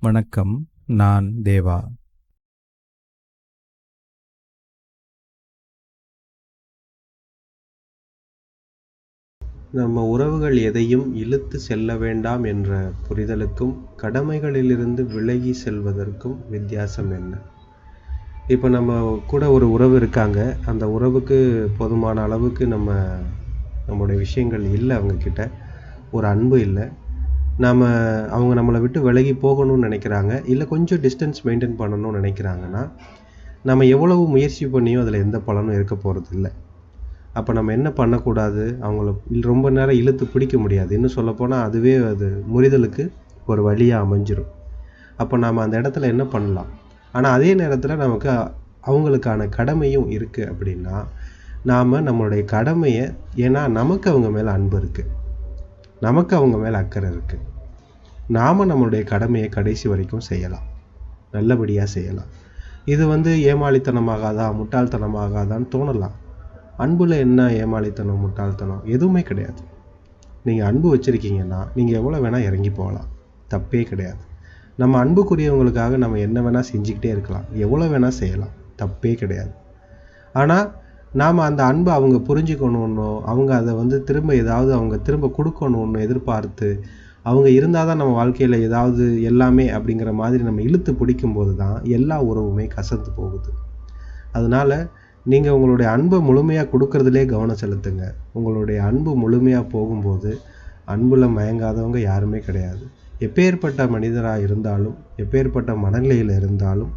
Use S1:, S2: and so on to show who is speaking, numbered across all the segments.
S1: வணக்கம் நான் தேவா.
S2: நம்ம உறவுகள் எதையும் இழுத்து செல்ல வேண்டாம் என்ற புரிதலுக்கும் கடமைகளிலிருந்து விலகி செல்வதற்கும் வித்தியாசம் என்ன? இப்போ நம்ம கூட ஒரு உறவு இருக்காங்க. அந்த உறவுக்கு போதுமான அளவுக்கு நம்ம நம்மளுடைய விஷயங்கள் இல்லை அவங்கக்கிட்ட ஒரு அன்பு இல்லை. நாம் அவங்க நம்மளை விட்டு விலகி போகணும்னு நினைக்கிறாங்க. இல்லை கொஞ்சம் டிஸ்டன்ஸ் மெயின்டைன் பண்ணணும்னு நினைக்கிறாங்கன்னா நம்ம எவ்வளவு முயற்சி பண்ணியும் அதில் எந்த பலனும் இருக்க போகிறது இல்லை. அப்போ நம்ம என்ன பண்ணக்கூடாது? அவங்கள ரொம்ப நேரம் இழுத்து பிடிக்க முடியாது. இன்னும் சொல்லப்போனால் அதுவே அது முறிதலுக்கு ஒரு வழியாக அமைஞ்சிரும். அப்போ நாம் அந்த இடத்துல என்ன பண்ணலாம்? ஆனால் அதே நேரத்தில் நமக்கு அவங்களுக்கான கடமையும் இருக்குது அப்படின்னா நாம் நம்மளுடைய கடமையை ஏன்னா நமக்கு அவங்க மேலே அன்பு இருக்குது நமக்கு அவங்க மேலே அக்கறை இருக்குது நாம் நம்மளுடைய கடமையை கடைசி வரைக்கும் செய்யலாம். நல்லபடியாக செய்யலாம். இது வந்து ஏமாளித்தனமாகாதா முட்டாள்தனமாகாதான்னு தோணலாம். அன்பில் என்ன ஏமாளித்தனம் முட்டாள்தனம்? எதுவுமே கிடையாது. நீங்கள் அன்பு வச்சுருக்கீங்கன்னா நீங்கள் எவ்வளோ வேணால் இறங்கி போகலாம். தப்பே கிடையாது. நம்ம அன்புக்குரியவங்களுக்காக நம்ம என்ன வேணால் செஞ்சுக்கிட்டே இருக்கலாம். எவ்வளோ வேணால் செய்யலாம். தப்பே கிடையாது. ஆனால் நாம் அந்த அன்பை அவங்க புரிஞ்சுக்கணுன்னோ அவங்க அதை வந்து திரும்ப ஏதாவது அவங்க திரும்ப கொடுக்கணுன்னு எதிர்பார்த்து அவங்க இருந்தால் தான் நம்ம வாழ்க்கையில் ஏதாவது எல்லாமே அப்படிங்கிற மாதிரி நம்ம இழுத்து பிடிக்கும்போது தான் எல்லா உறவுமே கசந்து போகுது. அதனால் நீங்கள் உங்களுடைய அன்பை முழுமையாக கொடுக்கறதுலே கவனம் செலுத்துங்க. உங்களுடைய அன்பு முழுமையாக போகும்போது அன்பில் மயங்காதவங்க யாருமே கிடையாது. எப்பேற்பட்ட மனிதராக இருந்தாலும் எப்பேற்பட்ட மனநிலையில் இருந்தாலும்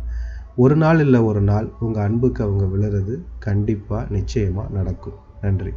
S2: ஒரு நாள் இல்லை ஒரு நாள் உங்கள் அன்புக்கு அவங்க விழுறது கண்டிப்பாக நிச்சயமாக நடக்கும். நன்றி.